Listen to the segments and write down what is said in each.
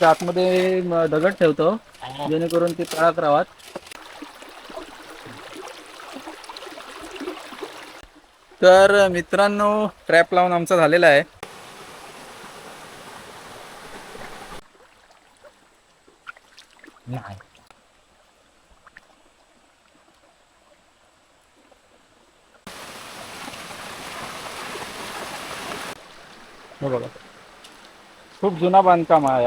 त्या आतमध्ये दगड ठेवतो. जेणेकरून ते तळात राहात तर मित्रांनो ट्रॅप लावून आमचा झालेला आहे. खूप जुना बांधकाम आहे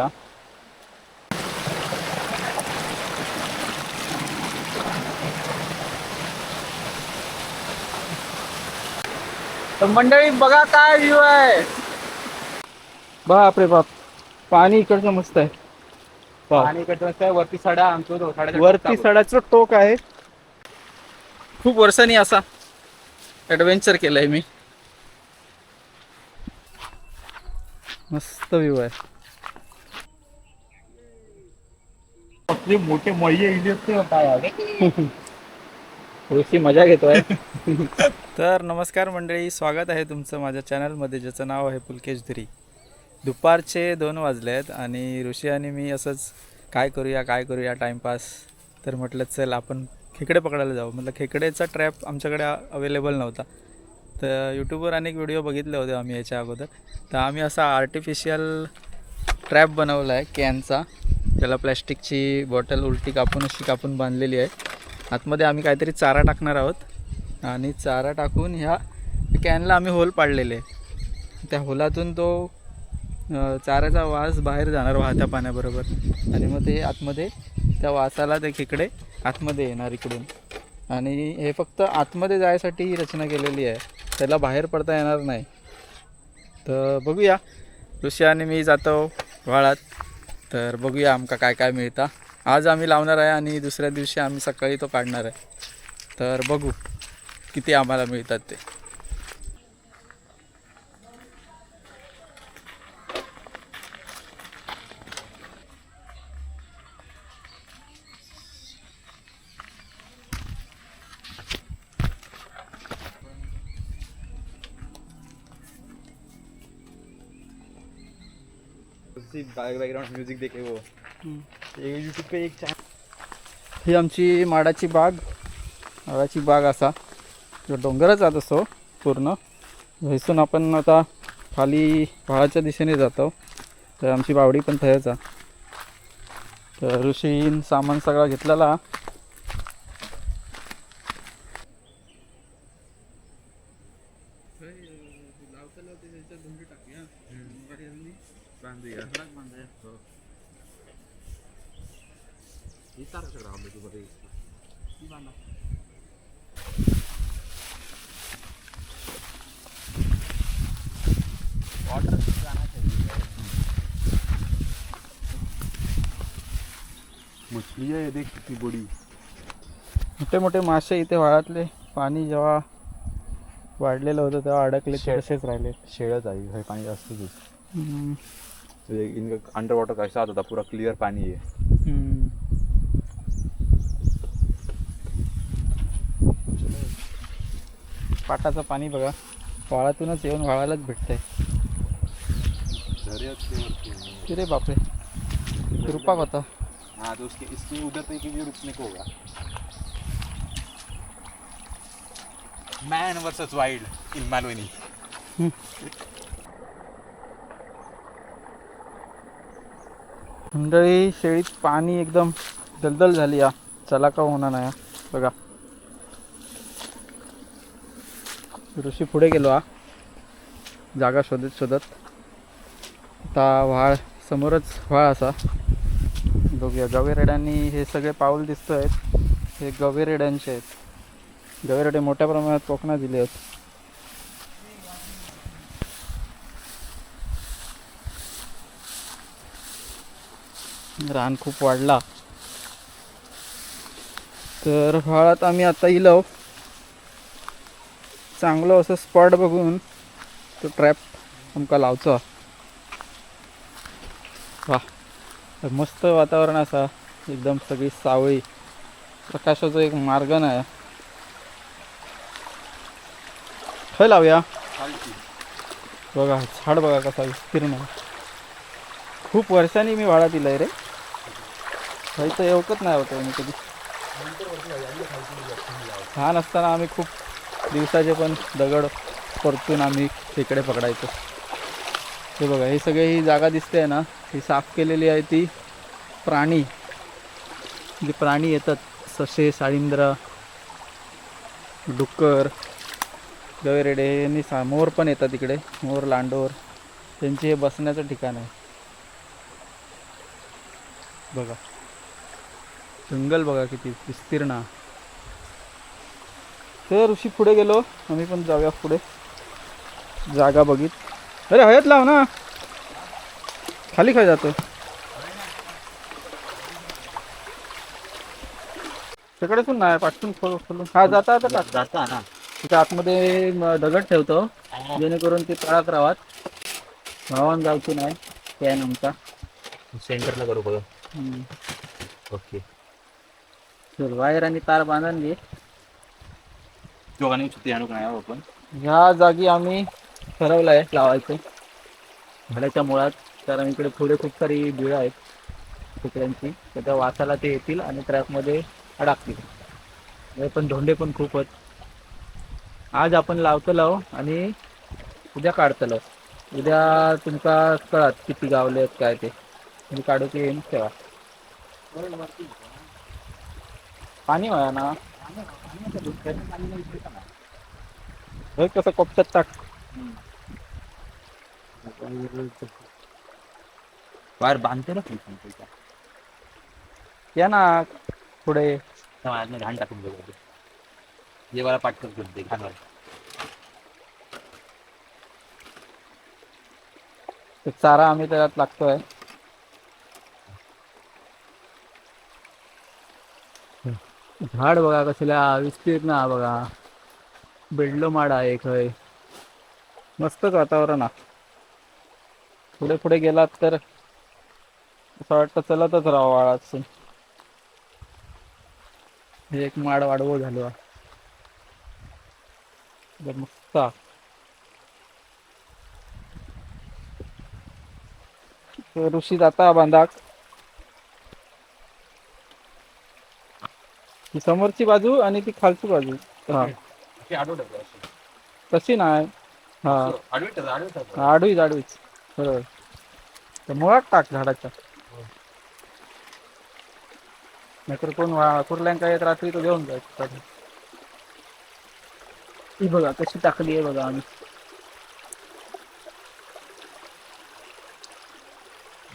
तर मंडळी बघा काय व्ह्यू आहे. बाप रे बाप. पाणी इकडचं मस्त आहे. बाप. आणि इकडचं मस्त आहे, वरती सडा आमचो तो वरती. सडाचं टोक आहे. खूप वर्षांनी असा ऍडव्हेंचर केलंय मी. मस्त व्ह्यू आहे. आपले मोठे मये इले असते काय आहे? थोडीशी मजा घेतोय. तर नमस्कार मंडळी स्वागत आहे तुमचं माझ्या चॅनलमध्ये ज्याचं नाव आहे पुलकेश धुरी. दुपारचे दोन वाजले आहेत आणि ऋषी आणि मी असंच काय करूया काय करूया टाईमपास तर म्हटलं चल आपण खेकडे पकडायला जाऊ. म्हटलं खेकडेचा ट्रॅप आमच्याकडे अवेलेबल नव्हता. तर यूट्यूबवर अनेक व्हिडिओ बघितले होते आम्ही याच्या अगोदर. तर आम्ही असा आर्टिफिशियल ट्रॅप बनवला आहे कॅनचा. त्याला प्लॅस्टिकची बॉटल उलटी कापून अशी कापून बांधलेली आहे. आतमध्ये आम्ही काहीतरी चारा टाकणार आहोत. आणि चारा टाकून ह्या कॅनला आम्ही होल पाडलेले. आहे त्या होलातून तो चाऱ्याचा वास बाहेर जाणार वाहत्या पाण्याबरोबर. आणि मग ते आतमध्ये त्या वासाला ते खेकडे आतमध्ये येणार इकडून. आणि हे फक्त आतमध्ये जायसाठी ही रचना केलेली आहे. त्याला बाहेर पडता येणार नाही. तर बघूया. ऋषी आणि मी जातो व्हाळात तर बघूया आमका काय काय मिळतं. आज आम्ही लावणार आहे आणि दुसऱ्या दिवशी आम्ही सकाळी तो काढणार आहे. तर बघू. किती आम्हाला मिळतात ते. उसी बैकग्राउंड म्यूजिक देखे वो ये यूट्यूब पे एक चैनल ही आमची माडाची बाग माडाची बाग असा. डोंगरच जात असतो पूर्ण भैसून आपण आता खाली पहाडाच्या दिशेने जातो. तर आमची बावडी पण थयच आहे तर ऋषीन सामान सगळा घेतलेला मछली है ये देख कितनी बड़ी मोठे मोठे मासे इथे वाळातले. पाणी जेव्हा वाढलेलं होतं तेव्हा अडकले ते तसेच राहिले. शेळच आई है पानी जास्त. तो अंडर वाटर कैसा आता था पूरा क्लियर पानी है हम्म. पाटाचं पाणी बघा वाळातूनच येऊन वाळायलाच भेटतंय. अरे बापरे. रुपाक होता. हाँ तो उसके इसके उधर पे भी रुकने को होगा. Man versus wild in Malvani मंडळी शेळीत पाणी एकदम दलदल झाली या. चला का होणार नाही हा. बघा. ऋषी पुढे गेलो हा. जागा शोधत शोधत. आता व्हाळ समोरच व्हाळ असा. बघूया गवेरेड्यांनी हे सगळे पाऊल दिसत आहेत हे गवेरेड्यांचे आहेत. गवेरेडे मोठ्या प्रमाणात कोकणात दिले आहेत रान खूप वाढला. तर व्हाळात आम्ही आता इलो. चांगलं असं स्पॉट बघून तो ट्रॅप आमका लावचो. वा मस्त वातावरण असा. एकदम सगळी सावळी. प्रकाशाचो एक मार्ग नाही. खय लावूया. बघा झाड बघा कसा विस्तीर्ण आहे. खूप वर्षांनी मी भाडा दिलाय रे. तर येऊकच नाही होतं मी कधी. लहान असताना आम्ही खूप दिवसाचे पण दगड परतून आम्ही खेकडे पकडायचो. हे बघा हे सगळे ही जागा दिसते ना ही साफ केलेली आहे ती प्राणी. जे प्राणी येतात ससे साळींद्र डुक्कर गवेरेडे यांनी सा मोर पण येतात इकडे मोर लांडोर. त्यांचे हे बसण्याचं ठिकाण आहे. बघा. जंगल बघा किती विस्तीर्ण ते तर ऋषी पुढे गेलो. आम्ही पण जाऊया पुढे. जागा बघित. अरे हयात लाव ना. खाली काय जातो तिकडे पण नाही पाठून खोल खोलून. हा जाता आता जाता ना. तिथे आतमध्ये म- दगड ठेवतो. जेणेकरून ते तळात राहत भावान जायची नाही पॅन आमचा. सेंटरला करू बघा. हम्म. ओके. चल वायर आणि तार बांधून घे. दोघांनी सुट्टी आणू नाही आपण? ह्या जागी आम्ही ठरवलं आहे लावायचं. झाडाच्या मुळात कारण इकडे पुढे खूप सारी बिळं आहेत. कुत्र्यांची तर त्या वासाला ते येतील आणि ट्रॅकमध्ये अडकतील. हे पण धोंडे पण खूप आहेत. आज आपण लावतो लाव आणि उद्या काढतो लाव उद्या तुमका कळत किती गावले आहेत काय ते. मी काढू ते येईन ठेवा. पाणी व्हाया ना. हे कसं कोपच्यात टाक. वायर बांधते ना या ना पुढे. घाण टाकून बघा जेवायला पाठ करतो ते चारा आम्ही त्याच्यात लागतोय. झाड बघा कसल्या विस्तीर्ण हा बघा. बेडलो माड आहे खय. मस्तच वातावरण आहे पुढे पुढे गेलात तर असं वाटतं चलतच राहावं वाळात. हे एक माड वाढवं झालो. हा. तर मस्त हा. तर ऋषी जाता बांधाक ही समोरची बाजू आणि ती खालची बाजू. हा. ते आडवं टाकू असं. तशी नाही. हा. असं आडवी टाकू, आडवी टाकू. आडवीच आडवीच. बरोबर तर मुळात टाक झाडाच्या. नाहीतर कोण वा- कुर्ल्यांका येत रात्री तो घेऊन जायचं. ही बघा कशी टाकली आहे बघा आम्ही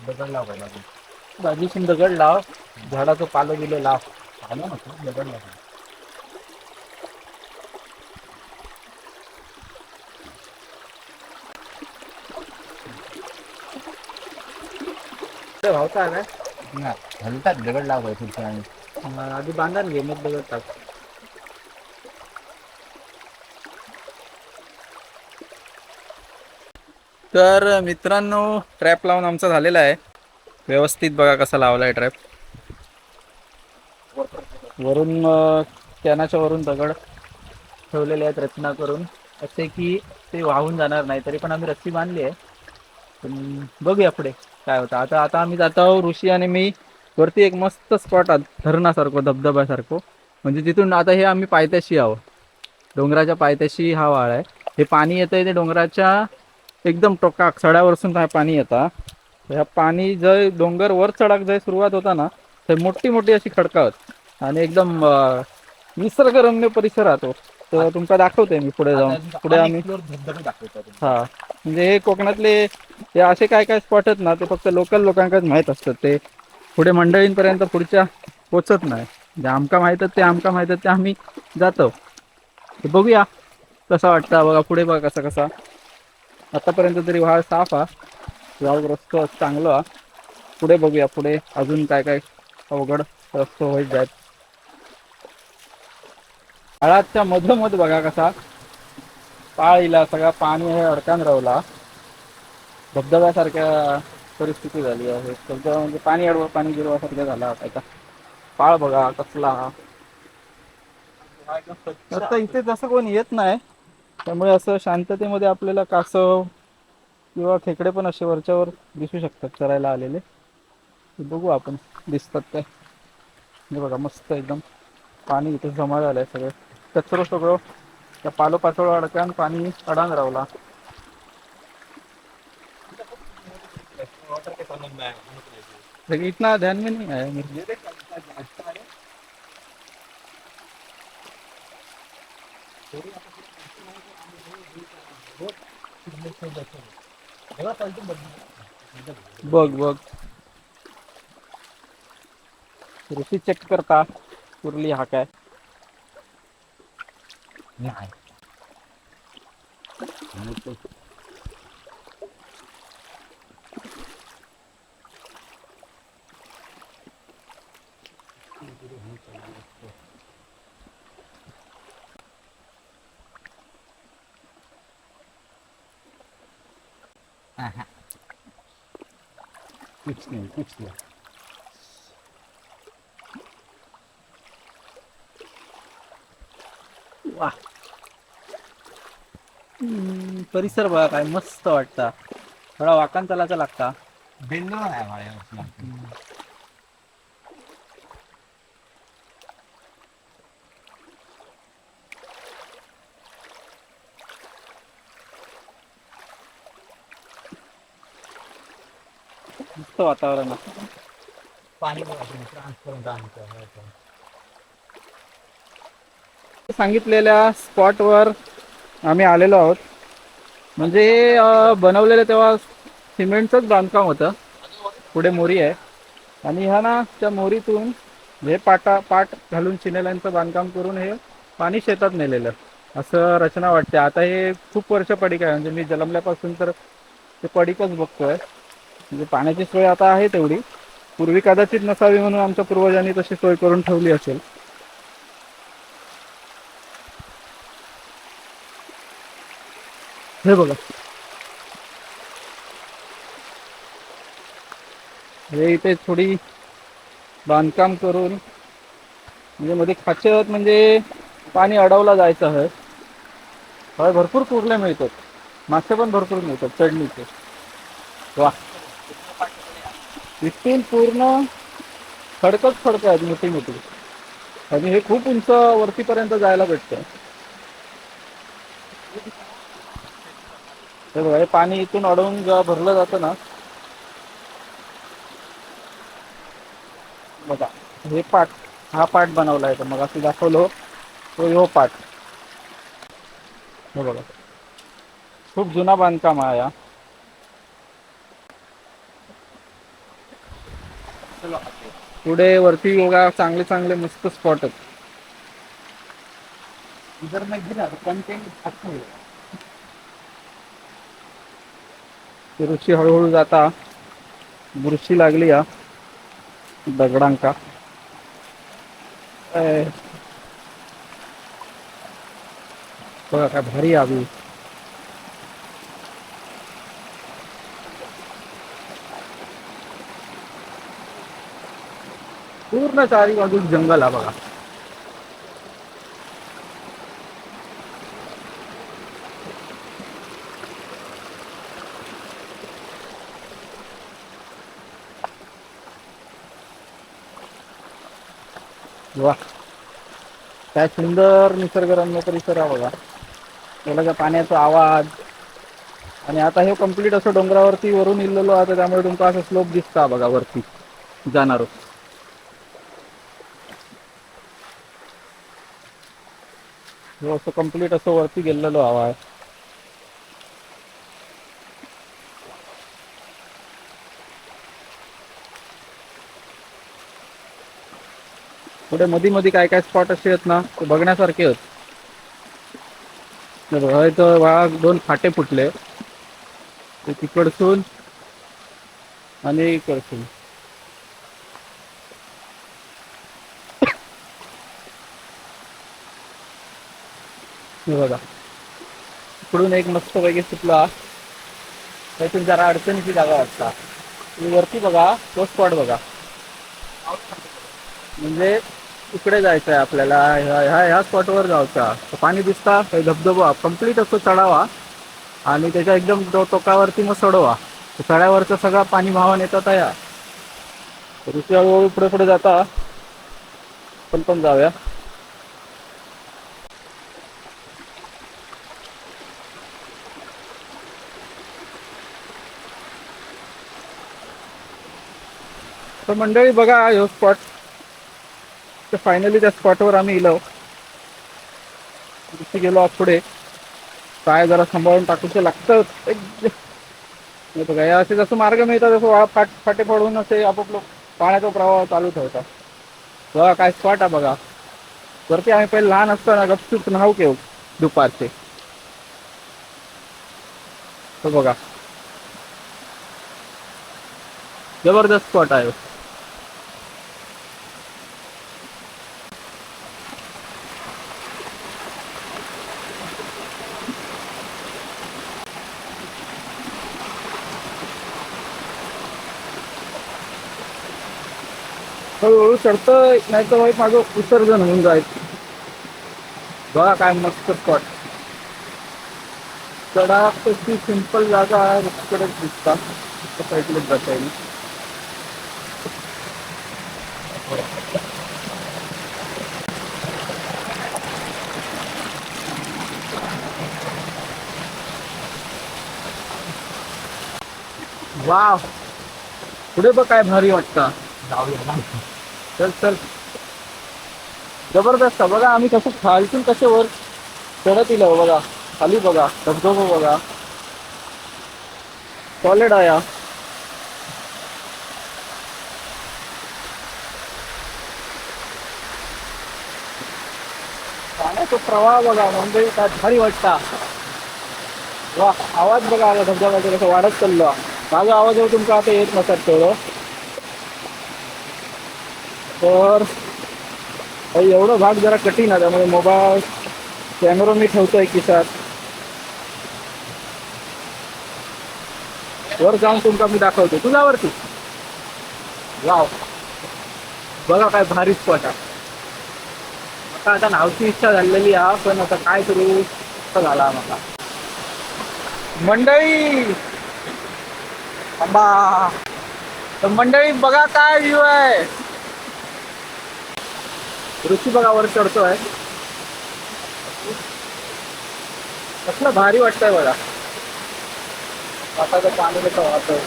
दगड लाव पहिला. बाजूसून दगड लाव झाडाचं पालं बिलं लाव आलं ना तू? दगड लाव. ते भावता आलाय नाही, हलतात दगड लाव पाहिजे पुढच्या आणि हा, आधी बांधान घे मग दगड टाक तर मित्रांनो ट्रॅप लावून आमचा झालेला आहे. व्यवस्थित बघा कसा लावला आहे ट्रॅप वरून कॅनाच्या वरून दगड ठेवलेले आहेत रचना करून. असे की ते वाहून जाणार नाही तरी पण आम्ही रस्सी बांधली आहे. पण बघूया पुढे काय होतं. आता आता आम्ही जात आहोत, ऋषी आणि मी. वरती एक मस्त स्पॉट धरणासारखं धबधब्यासारखं. म्हणजे तिथून आता हे आम्ही पायथ्याशी आहोत. डोंगराच्या पायथ्याशी हा वाळ आहे. हे पाणी येतं ते डोंगराच्या एकदम टोकाक सड्यावरसून काय पाणी येतं. ह्या पाणी जय डोंगर वर चढाक जय सुरुवात होता ना तर मोठी मोठी अशी खडका होत आणि एकदम निसर्गरम्य परिसर राहतो तर तुमका दाखवते मी पुढे जाऊन. पुढे आम्ही हा. म्हणजे हे कोकणातले हे असे काय काय स्पॉट आहेत ना ते फक्त लोकल लोकांकाच माहीत असतात. ते पुढे मंडळींपर्यंत पुढच्या पोचत नाही. जे आमका माहीत आहेत ते आमका माहीत आहेत ते आम्ही जातो. ते बघूया कसं वाटतं. बघा पुढे बघा कसा कसा. आतापर्यंत तरी व्हाळ साफ हा. जाऊ रस्तो चांगलं हा. पुढे बघूया पुढे अजून काय काय अवघड रस्तो होत जायत. काळाच्या मधोमध बघा कसा. पाळीला सगळा पाणी हे अडकान रावला धबधब्यासारख्या परिस्थिती झाली आहे. धबधबा म्हणजे पाणी अडवा पाणी गिरवासारखं झाला आता पाळ बघा कसला आता इथे जसं कोण येत नाही त्यामुळे असं शांततेमध्ये आपल्याला कासव किंवा खेकडे पण असे वरच्यावर दिसू शकतात चरायला आलेले. बघू आपण दिसतात काय. हे बघा मस्त एकदम पाणी इथे जमा झालं आहे सगळं. कचरो सगळं. त्या पालोपाचोळ अडकान पाणी अडान रावला लेकिन इतना ध्यान में नहीं आया मेरे बघ बघ. ऋषी चेक करता कुर्ली हा काय? नाही. कुछ नहीं वा परिसर बघा काय मस्त वाटता. थोडा वाकान चालायचा लागता. बिंदू आहे मस्त वातावरण आहे. पाणी सांगितलेल्या स्पॉटवर आम्ही आलेलो आहोत. म्हणजे हे बनवलेलं तेव्हा सिमेंटचंच बांधकाम होतं. पुढे मोरी आहे. आणि ह्या ना त्या मोरीतून हे पाटा पाट घालून चिनेल्यांचं बांधकाम करून हे पाणी शेतात नेलेलं. असं रचना वाटते. आता हे खूप वर्ष पडीक आहे. म्हणजे मी जन्मल्यापासून तर ते पडीकच बघतोय. म्हणजे पाण्याची सोय आता आहे तेवढी. पूर्वी कदाचित नसावी म्हणून आमच्या पूर्वजांनी तशी सोय करून ठेवली असेल. हे बघा. हे इथे थोडी बांधकाम करून म्हणजे मध्ये खाचत म्हणजे पाणी अडवला जायचं आहे. हय भरपूर कुर्ले मिळतात. मासे पण भरपूर मिळतात चढणीचे वा. इथून पूर्ण खडकच खडक आहेत मोठी मोठी. आणि हे खूप उंच वरतीपर्यंत जायला भेटतं. हे बघा हे पाणी इथून अडवून जेव्हा भरलं जातं ना बघा हे पाट हा पाट बनवला आहे. मग असं दाखवलो हो. तो यो पाट हे बघा. खूप जुना बांधकाम आहे पुढे वरती बघा चांगले चांगले मस्त स्पॉट आहेत. जर नाही गेला तर कंटेंट ऋषी हळूहळू जाता. बुरशी लागली या. दगडांका. बघा काय भारी आवी पूर्ण चारी बाजू जंगल हा बघा. वा. काय सुंदर निसर्गरम्य परिसर आहे बघा. त्याला पाण्याचा आवाज. आणि आता हे कंप्लीट असं डोंगरावरती वरून इल्लेलो आता त्यामुळे तुमका असं स्लोप दिसता बघा वरती. जाणार असं कंप्लीट असं वरती गेलेलो हवा आहे पुढे मध्ये मध्ये काय काय स्पॉट असे आहेत ना ते बघण्यासारखे आहेत. वाघ दोन फाटे फुटले. तिकडसून आणि इकडसून. हे बघा. इकडून एक मस्त पैकी सुटला. त्यातून जरा अडचणीची जागा वाटता. वरती बघा तो स्पॉट बघा. म्हणजे इकडे जायचं आहे आपल्याला. ह्या ह्या ह्या स्पॉटवर जायचा पाणी दिसता धबधबा. कंप्लीट असतो चढावा. आणि त्याच्या एकदम टोकावरती मग सोडवा. चढ्यावरचं सगळं पाणी भावान येतात या ऋषी हळूहळू पुढे पुढे जाता. पण पण जाऊया. तर मंडळी बघा ह्यो स्पॉट तर फायनली त्या स्पॉटवर आम्ही इलो. तिथे गेलो पुढे. काय जरा सांभाळून टाकूचं लागतं एक- बघा या असे जसं मार्ग मिळतात तसं वा फाट फाटे पडून असे आपापलं पाण्याचा प्रवाह चालू ठेवतात. बघा काय स्पॉट आहे बघा. वरती आम्ही पहिले लहान असताना गपचूप नाव घेऊ दुपारचे. बघा. जबरदस्त स्पॉट आहे. हळूहळू चढतं नाही तर वाईट माझं विसर्जन होऊन जायचं बघा काय मस्त स्पॉट चढा तशी सिंपल जागा रस्त्याकडेच दिसतात. साईडलाच जाता येईल. वा पुढे बघ काय भारी वाटतं. चल चल. जबरदस्त. बघा आम्ही कसं खालतून कसे वर चढत येईल बघा. खाली बघा. धबधबो बघा. सॉलिड आहे हा. पाण्याचा प्रवाह बघा म्हणजे काय भारी वाटता. वा आवाज बघा आला धबधब्याचा. कसं वाढत चाललो. माझा आवाज तुमचा आता येत नसत तेवढं. तर एवढं भाग जरा कठीण आहे त्यामुळे मोबाईल कॅमेरा मी ठेवतोय किसात वर जाऊन तुमका मी दाखवतो. तुझ्यावरती वाव. बघा काय भारी स्पॉट आहे. आता आता नावची इच्छा झालेली हा पण आता काय करू? असं झाला मला. मंडळी! थांबा. तर मंडळी बघा काय व्ह्यू आहे. ऋषी बघा वर चढतोय. कसलं भारी वाटतंय बघा. आता पाणी कसं वाहतोय.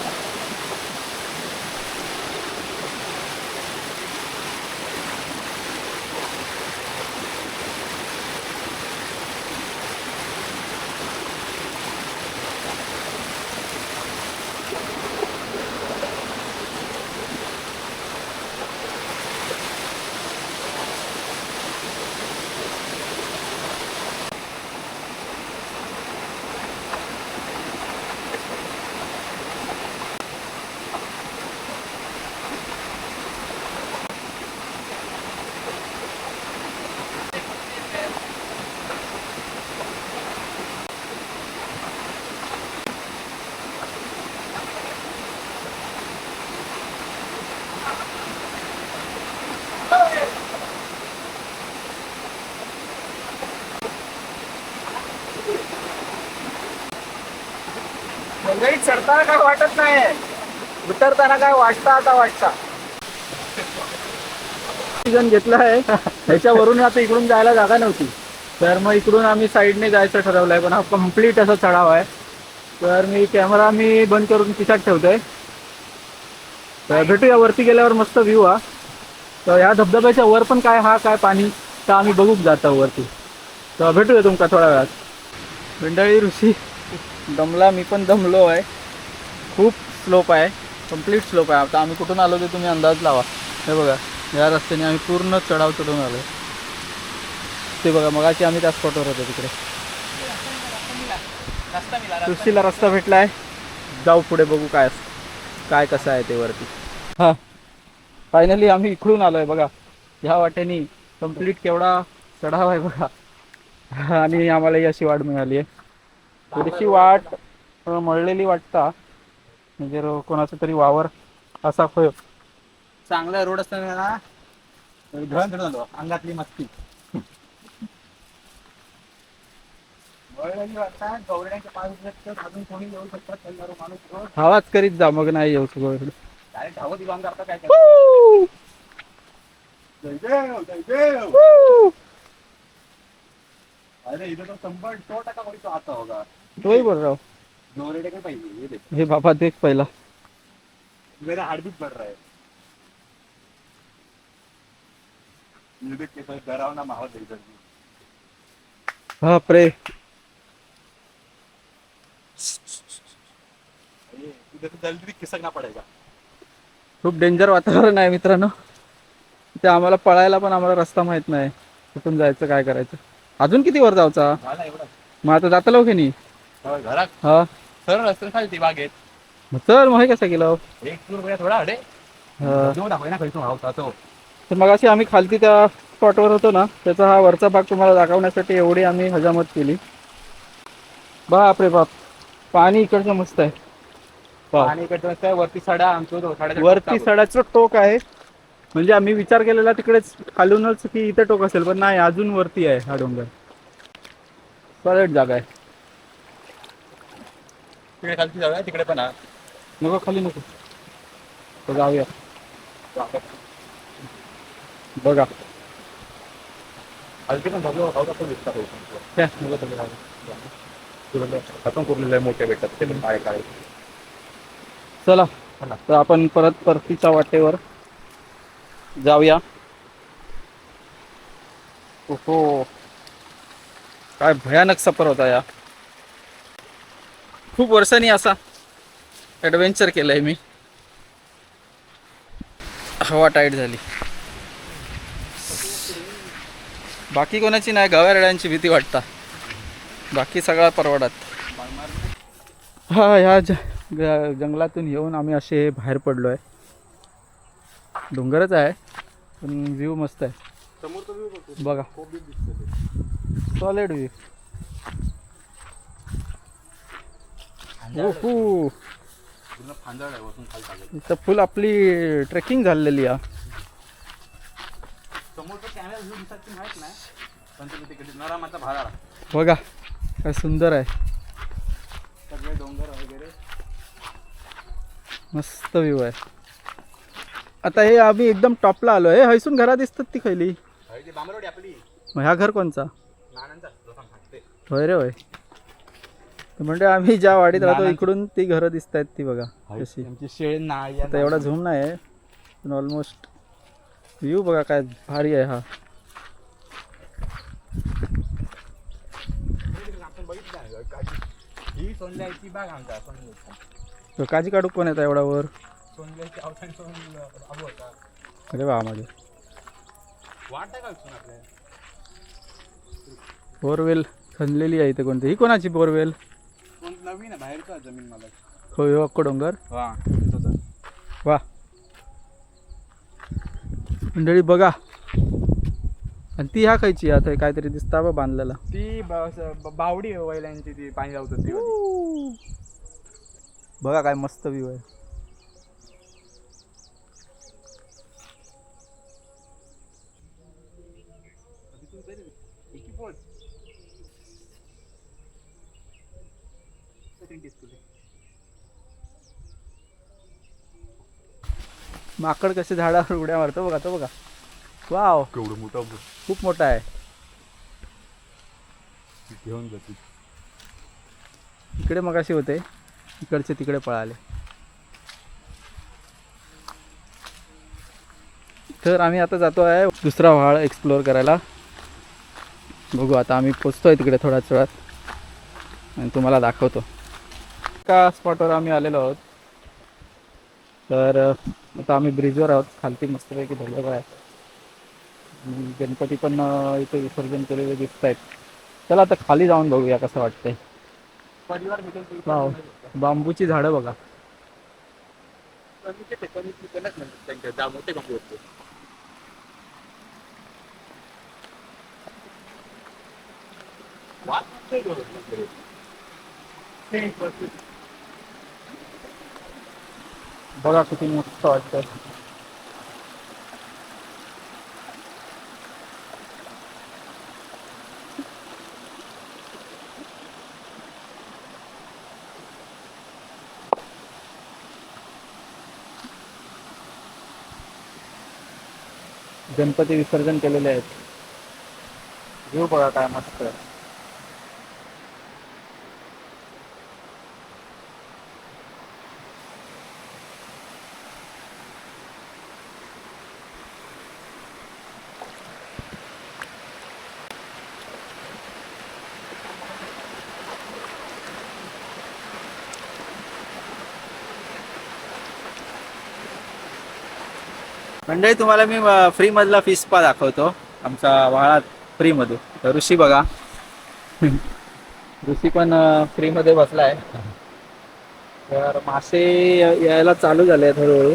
मंडळी चढताना काय वाटत नाही उतरताना काय वाटता आता वाटता. सीझन घेतला आहे. ह्याच्यावरून आता इकडून जायला जागा नव्हती. तर मग इकडून आम्ही साईडने जायचं ठरवलंय. पण हा कंप्लीट असा चढाव आहे. तर मी कॅमेरा मी बंद करून खिशात ठेवतोय. तर भेटूया. वरती गेल्यावर मस्त व्ह्यू हा. तर ह्या धबधब्याच्या वर पण काय हा काय पाणी तर आम्ही बघूच जातो वरती. तर भेटूया तुमका थोड्या वेळात. मंडळी ऋषी. दमला मी पण दमलो आहे. खूप स्लोप आहे कंप्लीट स्लोप आहे. आता आम्ही कुठून आलो ते तुम्ही अंदाज लावा. हे बघा या रस्त्याने आम्ही पूर्ण चढाव चढून आलो ते बघा मगाची आम्ही त्या स्पॉटवर होतो तिकडे. ऋषीला रस्ता भेटला आहे जाऊ पुढे बघू काय असं- काय कसं आहे ते वरती. हां. फायनली आम्ही इकडून आलोय बघा. ह्या वाटेनी कंप्लीट केवढा चढाव आहे बघा. आणि आम्हाला ही अशी वाट मिळाली आहे थोडीशी वाट मळलेली वाटता. म्हणजे रो- कोणाचा तरी वावर असा होय. चांगला रोड असताना ना चढून आलो अंगातली मस्ती. आवाज करीत जा मग नाही येऊ सगळं! अरे इथं तो शंभर सौ टका कोणी आता होगा तोही बोल रहा हूँ. हे बाबा देख पहिला। मेरा हार्ट बीट बढ़ रहा है। डरावना माहौल है इधर इधर से जल्दी खिसकना पड़ेगा। खूप डेंजर वातावरण आहे मित्रांनो. ते आम्हाला पळायला पण आम्हाला रस्ता माहीत नाही. कुठून जायचं काय करायचं. अजून किती वर जायचा मग आता जाता लोक नाही? घरात? हा. सरळ रस्ते खालती बागेत मग चल मग हे कसं केलं? एक टूर थोडा अडे हा. दाखवाय ना होता तो तर मग अशी आम्ही खालती त्या स्पॉटवर होतो ना त्याचा हा वरचा भाग तुम्हाला दाखवण्यासाठी एवढी आम्ही हजामत केली. बाप रे बाप. पाणी इकडचं मस्त आहे. आणि इकडचं काय वरती सडा आमचो वरती. सडाचं टोक आहे. म्हणजे आम्ही विचार केलेला तिकडेच खालूनच की इथे टोक असेल पण नाही अजून वरती आहे हा डोंगर. सॉलिड जागा आहे. तिकडे खालती जाऊया तिकडे पण आहे. नको खाली नको. तर जाऊया. बघा. खालती पण दिसतात. त्या, खतम करून लय मोठे भेटतात ते पण काय काय चला चला. तर आपण परत परतीच्या वाटेवर जाऊया. ओहो. काय भयानक सफर होता या. खूप वर्षांनी असा ॲडव्हेंचर केलंय मी. हवा टाईट झाली. बाकी कोणाची नाही गव्या रेड्यांची भीती वाटता. बाकी सगळा परवडत. हा ह्या ज जंगलातून येऊन आम्ही असे बाहेर पडलो आहे डोंगरच आहे पण व्ह्यू मस्त आहे. समोर बघा. सॉलिड व्ह्यू ओहो चालत इथं फुल आपली ट्रेकिंग झालेली बघा काय सुंदर आहे. सगळे डोंगर वगैरे. मस्त व्ह्यू आहे. आता हे आम्ही एकदम टॉपला आलो आहे हैसून घरा दिसतात ती खैली. ह्या घर कोणचा? होय रे होय. तर म्हणजे आम्ही ज्या वाडीत राहतो इकडून ती घरं दिसत आहेत ती बघा कशी. आमची शेळ नाळी आता एवढा झूम नाही आहे पण ऑलमोस्ट व्ह्यू बघा काय भारी आहे हा. तो काजी काढू कोण येतात एवढा वर? अरे वा माझे बोरवेल खणलेली आहे इथे कोणती. ही कोणाची बोरवेल? नवीन आहे बाहेरचा जमीन मला होय हो अक्को डोंगर. वा वा. मंडळी बघा. आणि ती ह्या खायची आता काहीतरी दिसता बा बांधलेला. ती ब- स- ब- बावडी आहे वैलांची ती पाणी लावत होती वाली. बघा काय मस्त व्ह्यू आहे एकी पोट. माकड कसे झाडावर उड्या मारतो बघा तो बघा. वाव. केवढं मोठं खूप मोठा आहे. घेऊन जाते इकडे मग असे होते. इकडचे तिकडे पळाले. तर आम्ही आता जातो आहे दुसरा व्हाळ एक्सप्लोअर करायला. बघू आता आम्ही पोचतोय तिकडे थोड्याच वेळात. आणि तुम्हाला दाखवतो. एका स्पॉटवर आम्ही आलेलो आहोत. तर आता आम्ही ब्रिजवर आहोत. खालती मस्तपैकी धबधबा आहे. गणपती पण इथे विसर्जन केलेले दिसत आहेत. चला आता खाली जाऊन बघूया कसं वाटतंय. बांबूची झाडं बघा. कमीचे ते. बघा किती मस्त वाटतं गणपती विसर्जन केलेले आहेत. घेऊ बघा काय मस्त मंडळी तुम्हाला मी फ्री मधला फिश स्पा दाखवतो. आमचा वाळात फ्री मध्ये तर ऋषी बघा. ऋषी पण फ्री मध्ये बसलाय. तर मासे यायला चालू झाले आहेत हळूहळू.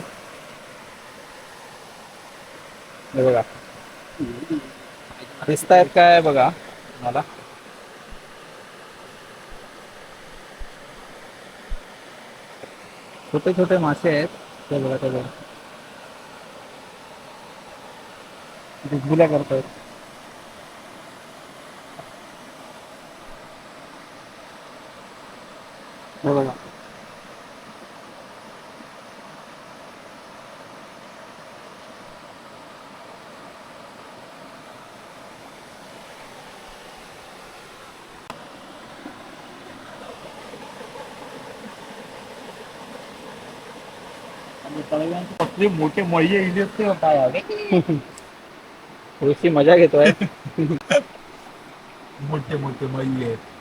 हे बघा. दिसतायत काय बघा मला छोटे छोटे मासे आहेत. ते बघा ते बघा. गुदगुल्या करतायत हे बघा आणि तळव्यांचे कसले मोठे मळी इले असते काय आहे? ऋषी मजा घेतोय. मोठे मोठे मळी आहेत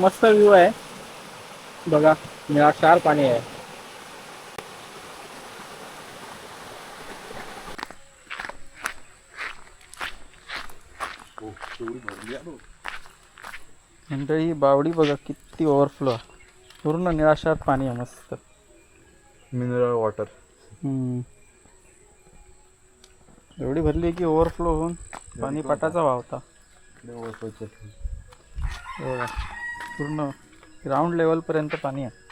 मस्त व्ह्यू आहे. बघा निळाशार पाणी आहे. मंडळी बावडी बघा किती ओव्हरफ्लो आहे. पूर्ण निळाशार पाणी आहे मस्त. मिनरल वॉटर हम्म. एवढी भरली की ओव्हरफ्लो होऊन पाणी पटाचा वाहता. हे बघा पूर्ण ग्राउंड लेवलपर्यंत पाणी आहे.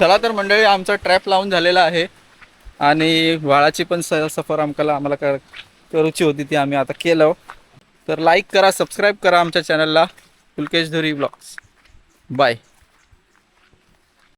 चला तर मंडळी आमचा ट्रॅप लावून झालेला आहे. आणि वाळाची पण स सफर आमकाला आम्हाला कर करूची होती ती आम्ही आता केलं. तर लाईक करा सबस्क्राईब करा आमच्या चॅनलला पुलकेश धुरी ब्लॉग्स बाय